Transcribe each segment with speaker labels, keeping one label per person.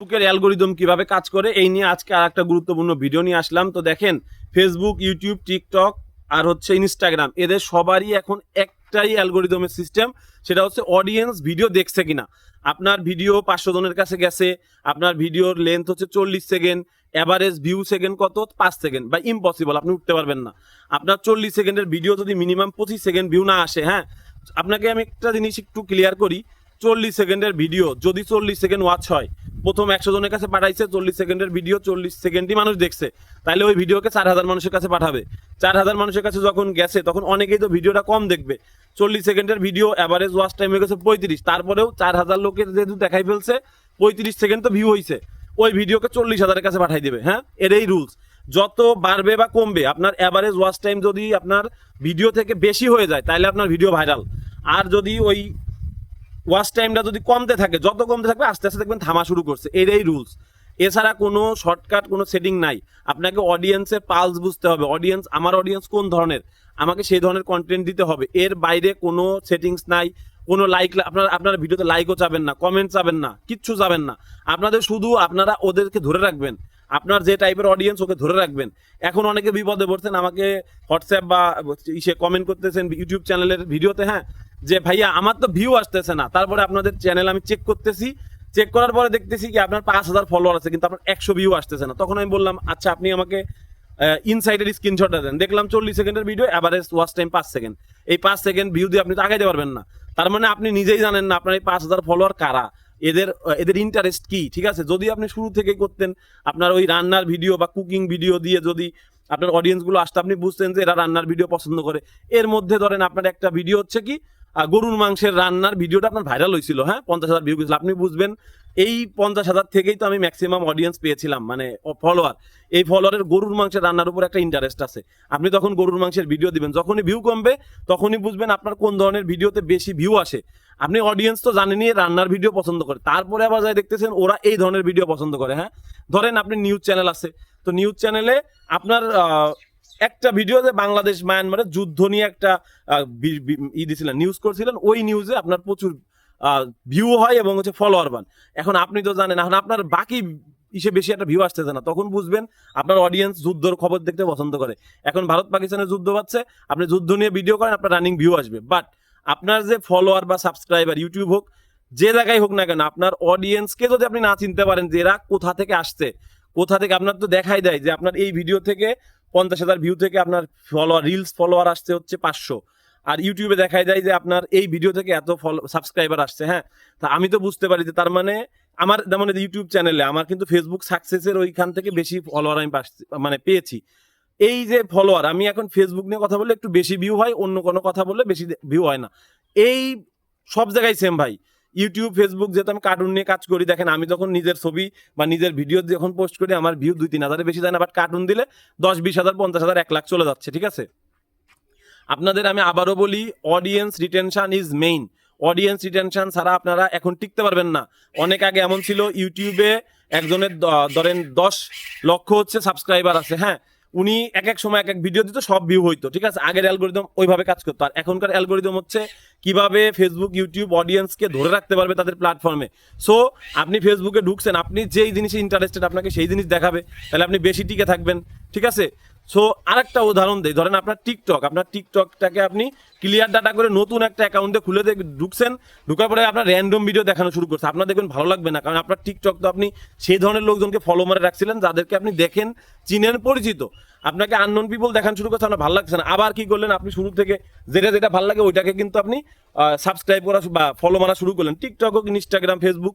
Speaker 1: ফেসবুকের অ্যালগোরিদম কীভাবে কাজ করে, এই নিয়ে আজকে আর একটা গুরুত্বপূর্ণ ভিডিও নিয়ে আসলাম। তো দেখেন, ফেসবুক, ইউটিউব, টিকটক আর হচ্ছে ইনস্টাগ্রাম, এদের সবারই এখন একটাই অ্যালগোরিদমের সিস্টেম, সেটা হচ্ছে অডিয়েন্স ভিডিও দেখছে কিনা। আপনার ভিডিও পাঁচশো জনের কাছে গেছে, আপনার ভিডিওর লেন্থ হচ্ছে চল্লিশ সেকেন্ড অ্যাভারেজ ভিউ সেকেন্ড কত? পাঁচ সেকেন্ড, বা ইম্পসিবল আপনি উঠতে পারবেন না। আপনার চল্লিশ সেকেন্ডের ভিডিও যদি মিনিমাম পঁচিশ সেকেন্ড ভিউ না আসে হ্যাঁ আপনাকে আমি একটা জিনিস একটু ক্লিয়ার করি চল্লিশ সেকেন্ডের ভিডিও, যদি চল্লিশ সেকেন্ড ওয়াচ হয়, প্রথম একশো জনের কাছে পাঠাইছে, চল্লিশ সেকেন্ডের ভিডিও চল্লিশ সেকেন্ডই মানুষ দেখছে। তাহলে ওই ভিডিওকে চার হাজার মানুষের কাছে পাঠাবে। চার হাজার মানুষের কাছে যখন গেছে, তখন অনেকেই তো ভিডিওটা কম দেখবে। চল্লিশ সেকেন্ডের ভিডিও অ্যাভারেজ ওয়াচ টাইম হয়ে গেছে পঁয়ত্রিশ। তারপরেও চার হাজার লোকের যেহেতু দেখাই ফেলছে, পঁয়ত্রিশ সেকেন্ড তো ভিউ হয়েছে ওই ভিডিওকে চল্লিশ হাজারের কাছে পাঠাই দেবে হ্যাঁ? এটাই রুলস যত বাড়বে বা কমবে, আপনার অ্যাভারেজ ওয়াচ টাইম যদি আপনার ভিডিও থেকে বেশি হয়ে যায় তাহলে আপনার ভিডিও ভাইরাল আর যদি ওই ওয়াচ টাইমটা যদি কমতে থাকে, যত কমতে থাকবে আস্তে আস্তে দেখবেন থামা শুরু করছে। এটাই রুলস এছাড়া কোনো শর্টকাট কোনো সেটিং নাই। আপনাকে অডিয়েন্সের পালস বুঝতে হবে। অডিয়েন্স আমার অডিয়েন্স কোন ধরনের? আমাকে সেই ধরনের কন্টেন্ট দিতে হবে। এর বাইরে কোনো সেটিংস নাই। কোনো লাইক আপনার আপনারা ভিডিওতে লাইকও চাবেন না কমেন্ট চাবেন না, কিচ্ছু চাবেন না। আপনাদের শুধু আপনারা ওদেরকে ধরে রাখবেন। আপনার যে টাইপের অডিয়েন্স ওকে ধরে রাখবেন। এখন অনেকে বিপদে পড়ছেন, আমাকে হোয়াটসঅ্যাপ বা ইসে কমেন্ট করতেছেন ইউটিউব চ্যানেলের ভিডিওতে হ্যাঁ? যে ভাইয়া, আমার তো ভিউ আসতেছে না। তারপরে আপনাদের চ্যানেল আমি চেক করতেছি। চেক করার পরে দেখতেছি কি আপনার পাঁচ হাজার ফলোয়ার আছে, কিন্তু আপনার একশো ভিউ আসতেছে না। তখন আমি বললাম আচ্ছা আপনি আমাকে ইনসাইডের স্ক্রিনশটটা দেন। দেখলাম চল্লিশ সেকেন্ডের ভিডিও অ্যাভারেজ ওয়াচ টাইম পাঁচ সেকেন্ড এই পাঁচ সেকেন্ড ভিউ দিয়ে আপনি তো আগাইতে পারবেন না। তার মানে আপনি নিজেই জানেন না আপনার এই পাঁচ হাজার ফলোয়ার কারা। এদের এদের ইন্টারেস্ট কি, ঠিক আছে? যদি আপনি শুরু থেকেই করতেন, আপনার ওই রান্নার ভিডিও বা কুকিং ভিডিও দিয়ে যদি আপনার অডিয়েন্সগুলো আসতে, আপনি বুঝতেন যে এরা রান্নার ভিডিও পছন্দ করে। এর মধ্যে ধরেন আপনার একটা ভিডিও হচ্ছে কি গরুর মাংসের রান্নার ভিডিওটা আপনার ভাইরাল হয়েছিল হ্যাঁ? পঞ্চাশ হাজার ভিউ গেছিল। আপনি বুঝবেন, এই পঞ্চাশ হাজার থেকেই তো আমি ম্যাক্সিমাম অডিয়েন্স পেয়েছিলাম মানে ফলোয়ার এই ফলোয়ারের গরুর মাংসের রান্নার উপর একটা ইন্টারেস্ট আছে। আপনি তখন গরুর মাংসের ভিডিও দিবেন, যখনই ভিউ কমবে, তখনই বুঝবেন আপনার কোন ধরনের ভিডিওতে বেশি ভিউ আসে। আপনি অডিয়েন্স তো জানেনই, রান্নার ভিডিও পছন্দ করে। তারপরে আবার যাই দেখতেছেন, ওরা এই ধরনের ভিডিও পছন্দ করে হ্যাঁ? ধরেন আপনি নিউজ চ্যানেল আছে। তো নিউজ চ্যানেলে আপনার একটা ভিডিওতে বাংলাদেশ মায়ানমারের যুদ্ধ নিয়ে একটা ই দিছিলেন নিউজ করছিলেন। ওই নিউজে আপনার প্রচুর ভিউ হয় এবং হচ্ছে ফলোয়ার বান এখন আপনি তো জানেন, এখন আপনার বাকি ইসে বেশি একটা ভিউ আসতেছে না। তখন বুঝবেন, আপনার অডিয়েন্স যুদ্ধর খবর দেখতে পছন্দ করে। এখন ভারত পাকিস্তানের যুদ্ধ পাচ্ছে আপনি যুদ্ধ নিয়ে ভিডিও করেন, আপনার রানিং ভিউ আসবে। বাট আপনার যে ফলোয়ার বা সাবস্ক্রাইবার ইউটিউব হোক, যে জায়গায় হোক না কেন, আপনার অডিয়েন্সকে যদি আপনি না চিনতে পারেন যে এরা কোথা থেকে আসছে, কোথা থেকে, আপনার তো দেখাই দেয় যে আপনার এই ভিডিও থেকে পঞ্চাশ হাজার ভিউ থেকে আপনার ফলোয়ার রিলস ফলোয়ার আসতে হচ্ছে পাঁচশো। আর ইউটিউবে দেখাই যায় যে আপনার এই ভিডিও থেকে এত ফলো সাবস্ক্রাইবার আসছে হ্যাঁ? তা আমি তো বুঝতে পারি যে তার মানে আমার যেমন এই ইউটিউব চ্যানেলে আমার কিন্তু ফেসবুক সাকসেসের ওইখান থেকে বেশি ফলোয়ার আমি মানে পেয়েছি। এই যে ফলোয়ার আমি এখন ফেসবুক নিয়ে কথা বললে একটু বেশি ভিউ হয়, অন্য কোনো কথা বললে বেশি ভিউ হয় না। এই সব জায়গায় সেম ভাই। ইউটিউব ফেসবুক যেহেতু আমি কার্টুন নিয়ে কাজ করি, দেখেন আমি যখন নিজের ছবি বা নিজের ভিডিও যখন পোস্ট করি, আমার ভিউ দুই তিন হাজারের বেশি যায় না বাট কার্টুন দিলে দশ, বিশ হাজার, পঞ্চাশ হাজার, এক লাখ চলে যাচ্ছে, ঠিক আছে? আপনাদের আমি আবারও বলি audience retention is main audience retention ছাড়া আপনারা এখন টিকতে পারবেন না। অনেক আগে এমন ছিল ইউটিউবে একজনের ধরেন দশ লক্ষ হচ্ছে সাবস্ক্রাইবার আছে হ্যাঁ? উনি এক এক সময় এক এক ভিডিও দিত, সব ভিউ হইতো, ঠিক আছে? আগের অ্যালগোরিদম ওইভাবে কাজ করতো। আর এখনকার অ্যালগোরিদম হচ্ছে কীভাবে ফেসবুক ইউটিউব অডিয়েন্সকে ধরে রাখতে পারবে তাদের প্ল্যাটফর্মে সো আপনি ফেসবুকে ঢুকছেন, আপনি যেই জিনিসে ইন্টারেস্টেড আপনাকে সেই জিনিস দেখাবে। তাহলে আপনি বেশি টিকে থাকবেন, ঠিক আছে? সো আরেকটা উদাহরণ দেই। ধরেন আপনার টিকটক আপনার টিকটকটাকে আপনি ক্লিয়ার ডাটা করে নতুন একটা অ্যাকাউন্টে খুলে ঢুকছেন, ঢুকার পরে আপনার র্যান্ডম ভিডিও দেখানো শুরু করছে। আপনার দেখবেন ভালো লাগবে না, কারণ আপনার টিকটক তো আপনি সেই ধরনের লোকজনকে ফলো মারে রাখছিলেন, যাদেরকে আপনি দেখেন, চিনেন, পরিচিত। আপনাকে আননোন পিপল দেখানো শুরু করছে, আপনার ভালো লাগছে না। আবার কি করলেন, আপনি শুরু থেকে যেটা যেটা ভালো লাগে, ওইটাকে কিন্তু আপনি সাবস্ক্রাইব করা বা ফলো মারা শুরু করলেন। টিকটক হোক ইনস্টাগ্রাম ফেসবুক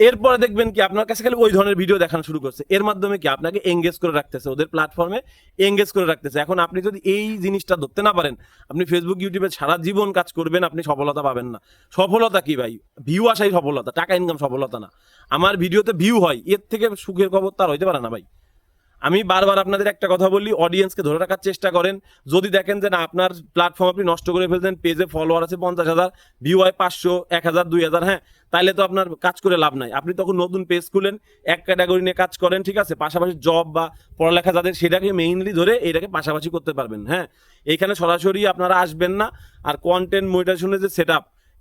Speaker 1: এরপরে দেখবেন কি, আপনার কাছে খালি ওই ধরনের ভিডিও দেখানো শুরু করছে। এর মাধ্যমে কি আপনাকে এঙ্গেজ করে রাখতেছে, ওদের প্ল্যাটফর্মে এঙ্গেজ করে রাখতেছে। এখন আপনি যদি এই জিনিসটা ধরতে না পারেন, আপনি ফেসবুক ইউটিউবে সারা জীবন কাজ করবেন, আপনি সফলতা পাবেন না। সফলতা কি ভাই? ভিউ আসাই সফলতা, টাকা ইনকাম সফলতা না। আমার ভিডিওতে ভিউ হয়, এর থেকে সুখের খবর তার হইতে পারে না ভাই। আমি বারবার আপনাদের একটা কথা বলি অডিয়েন্সকে ধরে রাখার চেষ্টা করেন। যদি দেখেন যে না, আপনার প্ল্যাটফর্ম আপনি নষ্ট করে ফেলছেন পেজে ফলোয়ার আছে পঞ্চাশ হাজার ভিউ হয় পাঁচশো, এক হাজার, দুই হাজার হ্যাঁ তাইলে তো আপনার কাজ করে লাভ নাই। আপনি তখন নতুন পেজ খুলেন, এক ক্যাটাগরি নিয়ে কাজ করেন, ঠিক আছে? পাশাপাশি জব বা পড়ালেখা যাদের, সেটাকে মেইনলি ধরে এটাকে পাশাপাশি করতে পারবেন হ্যাঁ? এইখানে সরাসরি আপনারা আসবেন না, আর কন্টেন্ট মনিটাইজেশনের যে সেট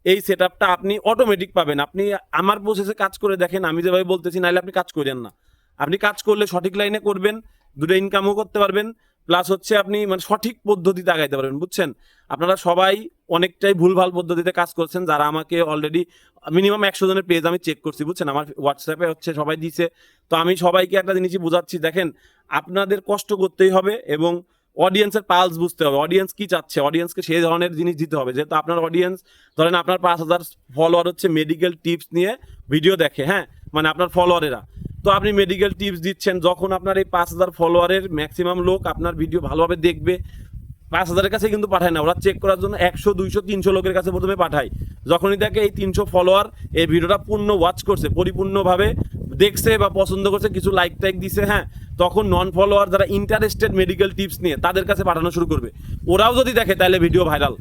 Speaker 1: এই সেট আপনি অটোমেটিক পাবেন। আপনি আমার প্রসেসে কাজ করে দেখেন, আমি যেভাবে বলতেছি নাহলে আপনি কাজ করেন না। আপনি কাজ করলে সঠিক লাইনে করবেন, দুটো ইনকামও করতে পারবেন প্লাস হচ্ছে আপনি মানে সঠিক পদ্ধতিতে আগাইতে পারবেন, বুঝছেন? আপনারা সবাই অনেকটাই ভুলভাল পদ্ধতিতে কাজ করছেন, যারা আমাকে অলরেডি মিনিমাম একশো জনের পেজ আমি চেক করছি, বুঝছেন? আমার হোয়াটসঅ্যাপে হচ্ছে সবাই দিছে। তো আমি সবাইকে একটা জিনিসই বোঝাচ্ছি, দেখেন, আপনাদের কষ্ট করতেই হবে এবং অডিয়েন্সের পালস বুঝতে হবে। অডিয়েন্স কি চাচ্ছে? অডিয়েন্সকে সেই ধরনের জিনিস দিতে হবে। যেহেতু আপনার অডিয়েন্স ধরেন আপনার পাঁচ হাজার ফলোয়ার হচ্ছে মেডিকেল টিপস নিয়ে ভিডিও দেখে হ্যাঁ? মানে আপনার ফলোয়ারেরা তো আপনি মেডিকেল টিপস দিচ্ছেন, যখন আপনার এই পাঁচ হাজার ফলোয়ারের ম্যাক্সিমাম লোক আপনার ভিডিও ভালোভাবে দেখবে, পাঁচ হাজারের কাছে কিন্তু পাঠায় না। ওরা চেক করার জন্য একশো, দুইশো, তিনশো লোকের কাছে প্রথমে পাঠায়। যখনই দেখে এই তিনশো ফলোয়ার এই ভিডিওটা পূর্ণ ওয়াচ করছে, পরিপূর্ণভাবে দেখছে বা পছন্দ করছে, কিছু লাইক টাইক দিছে হ্যাঁ তখন নন ফলোয়ার যারা ইন্টারেস্টেড মেডিকেল টিপস নিয়ে তাদের কাছে পাঠানো শুরু করবে। ওরাও যদি দেখে, তাহলে ভিডিও ভাইরাল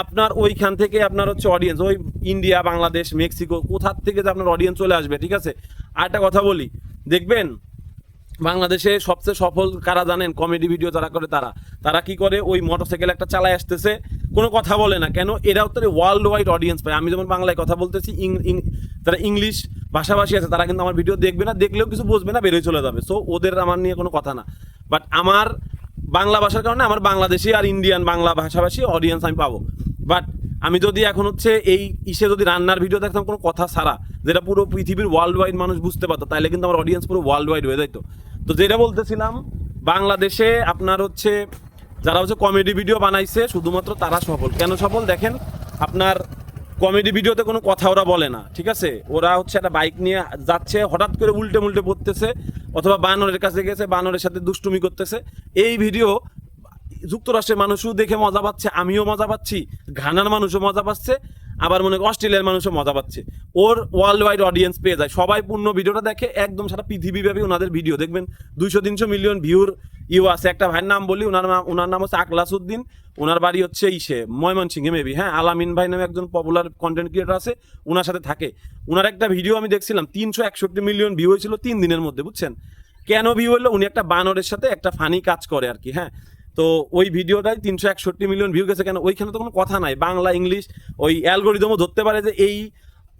Speaker 1: আপনার ওইখান থেকে আপনার হচ্ছে অডিয়েন্স ওই ইন্ডিয়া বাংলাদেশ মেক্সিকো কোথার থেকে যে আপনার অডিয়েন্স চলে আসবে, ঠিক আছে? আর একটা কথা বলি। দেখবেন, বাংলাদেশে সবচেয়ে সফল কারা জানেন? কমেডি ভিডিও যারা করে তারা। তারা কি করে? ওই মোটরসাইকেল একটা চালায় আসতেছে, কোনো কথা বলে না। কেন? এরাও তো ওয়ার্ল্ড ওয়াইড অডিয়েন্স পায় আমি যেমন বাংলায় কথা বলতেছি, ইং- ইংলিশ ভাষাভাষী আছে, তারা কিন্তু আমার ভিডিও দেখবে না, দেখলেও কিছু বুঝবে না, বেরোয় চলে যাবে। সো ওদের আমার নিয়ে কোনো কথা না। বাট আমার বাংলা ভাষার কারণে আমার বাংলাদেশি আর ইন্ডিয়ান বাংলা ভাষাভাষী অডিয়েন্স আমি পাবো। বাট আমি যদি এখন হচ্ছে এই ইসে যদি রান্নার ভিডিও দেখতাম, কোনো কথা ছাড়া যেটা পুরো পৃথিবীর ওয়ার্ল্ড ওয়াইড মানুষ বুঝতে পারতো তাহলে কিন্তু আমার অডিয়েন্স পুরো ওয়ার্ল্ড ওয়াইড হয়ে যেত তো যেটা বলতেছিলাম, বাংলাদেশে আপনার হচ্ছে, যারা হচ্ছে কমেডি ভিডিও বানাইছে, শুধুমাত্র তারা সফল। কেন সফল? দেখেন, আপনার কমেডি ভিডিওতে কোনো কথা ওরা বলে না, ঠিক আছে? ওরা হচ্ছে একটা বাইক নিয়ে যাচ্ছে, হঠাৎ করে উল্টে মুল্টে পড়তেছে, অথবা বানরের কাছে গেছে, বানরের সাথে দুষ্টুমি করতেছে। এই ভিডিও যুক্তরাষ্ট্রের মানুষও দেখে মজা পাচ্ছে, আমিও মজা পাচ্ছি, ঘানার মানুষও মজা পাচ্ছে। আবার মনে অস্ট্রেলিয়ার মানুষও মজা পাচ্ছে। ওর ওয়ার্ল্ড ওয়াইড অডিয়েন্স পেয়ে যায়। সবাই পূর্ণ ভিডিওটা দেখে একদম সারা পৃথিবীব্যাপী ওনাদের ভিডিও দেখবেন? দুইশো তিনশো মিলিয়ন ভিউর ইউ আছে। একটা ভাইয়ের নাম বলি, ওনার নাম ওনার নাম হচ্ছে আকলাস উদ্দিন ওনার বাড়ি হচ্ছে ইসে, ময়মনসিংহে মেবি হ্যাঁ? আলামিন ভাই নামে একজন পপুলার কন্টেন্ট ক্রিয়েটার আছে ওনার সাথে থাকে। ওনার একটা ভিডিও আমি দেখছিলাম তিনশো একষট্টি মিলিয়ন ভিউ হয়েছিল তিন দিনের মধ্যে, বুঝছেন? কেন ভিউ হলো? উনি একটা বানরের সাথে একটা ফানি কাজ করে আর কি হ্যাঁ? তো ওই ভিডিওটাই তিনশো একষট্টি মিলিয়ন ভিউ গেছে কেন? ওইখানে তো কোনো কথা নাই। বাংলা, ইংলিশ, ওই অ্যালগোরিদমও ধরতে পারে যে এই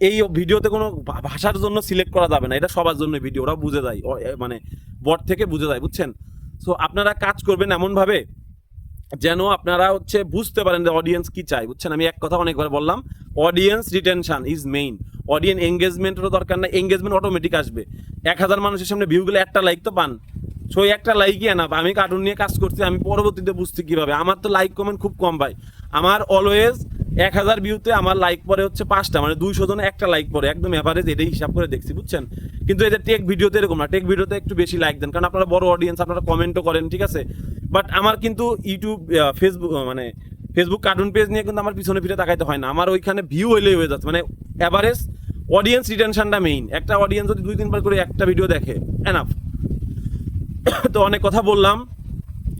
Speaker 1: এই ভিডিওতে কোনো ভাষার জন্য সিলেক্ট করা যাবে না। এটা সবার জন্য ভিডিও ওরা বুঝে যায়। মানে বট থেকে বুঝে যায়, বুঝছেন? সো আপনারা কাজ করবেন এমনভাবে যেন আপনারা হচ্ছে বুঝতে পারেন যে অডিয়েন্স কি চায়, বুঝছেন? আমি এক কথা অনেকবার বললাম audience retention is main audience এঙ্গেজমেন্টেরও দরকার না এঙ্গেজমেন্ট অটোমেটিক আসবে। এক হাজার মানুষের সামনে ভিউ গেলে একটা লাইক তো পান। সো একটা লাইকই না আমি কার্টুন নিয়ে কাজ করছি, আমি পরবর্তীতে বুঝছি কীভাবে। আমার তো লাইক কমেন্ট খুব কম ভাই। আমার অলওয়েজ এক হাজার ভিউতে আমার লাইক পরে হচ্ছে পাঁচটা মানে দুইশো জনে একটা লাইক পরে, একদম অ্যাভারেজ এটাই হিসাব করে দেখছি, বুঝছেন? কিন্তু এদের টেক ভিডিওতে এরকম না টেক ভিডিওতে একটু বেশি লাইক দেন, কারণ আপনারা বড় অডিয়েন্স আপনারা কমেন্টও করেন, ঠিক আছে? বাট আমার কিন্তু ইউটিউব ফেসবুক মানে ফেসবুক কার্টুন পেজ নিয়ে কিন্তু আমার পিছনে ফিরে তাকাইতে হয় না। আমার ওইখানে ভিউ হইলেই হয়ে যাচ্ছে মানে অ্যাভারেজ অডিয়েন্স রিটেনশনটা মেইন একটা অডিয়েন্স যদি দুই তিনবার করে একটা ভিডিও দেখে এনাফ তো অনেক কথা বললাম।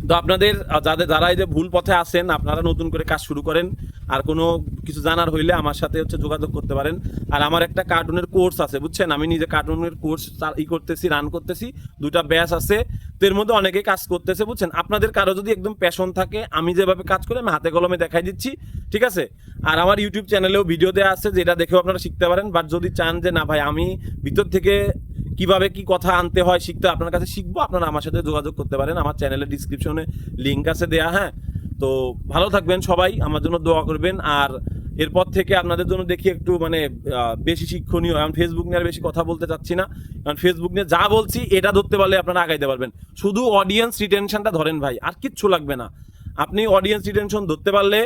Speaker 1: তো আপনাদের যাদের যারা এই যে ভুল পথে আসেন আপনারা নতুন করে কাজ শুরু করেন। আর কোনো কিছু জানার হইলে আমার সাথে হচ্ছে যোগাযোগ করতে পারেন। আর আমার একটা কার্টুনের কোর্স আছে, বুঝছেন? আমি নিজে কার্টুনের কোর্স ই করতেছি রান করতেছি। দুটা ব্যাচ আছে। তো এর মধ্যে অনেকেই কাজ করতেছে, বুঝছেন? আপনাদের কারও যদি একদম প্যাশন থাকে, আমি যেভাবে কাজ করি, আমি হাতে কলমে দেখাই দিচ্ছি, ঠিক আছে? আর আমার ইউটিউব চ্যানেলেও ভিডিও দেওয়া আছে, যেটা দেখেও আপনারা শিখতে পারেন। বাট যদি চান যে, না ভাই, আমি ভিতর থেকে কীভাবে কি কথা আনতে হয় শিখতে আপনার কাছে শিখব। আপনারা আমার সাথে যোগাযোগ করতে পারেন। আমার চ্যানেলের ডিসক্রিপশনে লিঙ্ক আছে দেয়া হ্যাঁ? তো ভালো থাকবেন সবাই, আমার জন্য দোয়া করবেন। আর এরপর থেকে আপনাদের জন্য দেখি একটু মানে বেশি শিক্ষণীয়। এখন ফেসবুক নিয়ে আর বেশি কথা বলতে চাচ্ছি না। কারণ ফেসবুক নিয়ে যা বলছি, এটা ধরতে পারলে আপনারা আগাইতে পারবেন। শুধু অডিয়েন্স রিটেনশনটা ধরেন ভাই, আর কিচ্ছু লাগবে না। আপনি অডিয়েন্স রিটেনশন ধরতে পারলে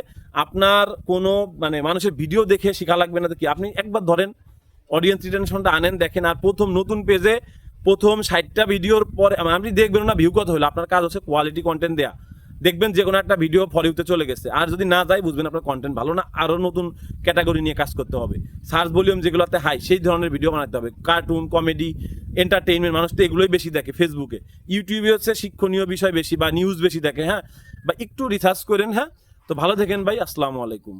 Speaker 1: আপনার কোনো মানে মানুষের ভিডিও দেখে শেখা লাগবে না। তো কি আপনি একবার ধরেন অডিয়েন্স রিটেনশনটা আনেন, দেখেন, আর প্রথম নতুন পেজে প্রথম ষাটটা ভিডিওর পরে মানে আপনি দেখবেন না ভিউ কত হলো, আপনার কাজ হচ্ছে কোয়ালিটি কন্টেন্ট দেয়া। দেখবেন যে কোনো একটা ভিডিও ফরিউতে চলে গেছে। আর যদি না যায়, বুঝবেন আপনার কন্টেন্ট ভালো না আরও নতুন ক্যাটাগরি নিয়ে কাজ করতে হবে। সার্চ ভলিউম যেগুলোতে হাই সেই ধরনের ভিডিও বানাতে হবে। কার্টুন কমেডি এন্টারটেইনমেন্ট মানুষ তো এগুলোই বেশি দেখে ফেসবুকে ইউটিউবে হচ্ছে শিক্ষণীয় বিষয় বেশি বা নিউজ বেশি দেখে হ্যাঁ? বা একটু রিসার্চ করেন হ্যাঁ? তো ভালো থাকেন ভাই, আসসালামু আলাইকুম।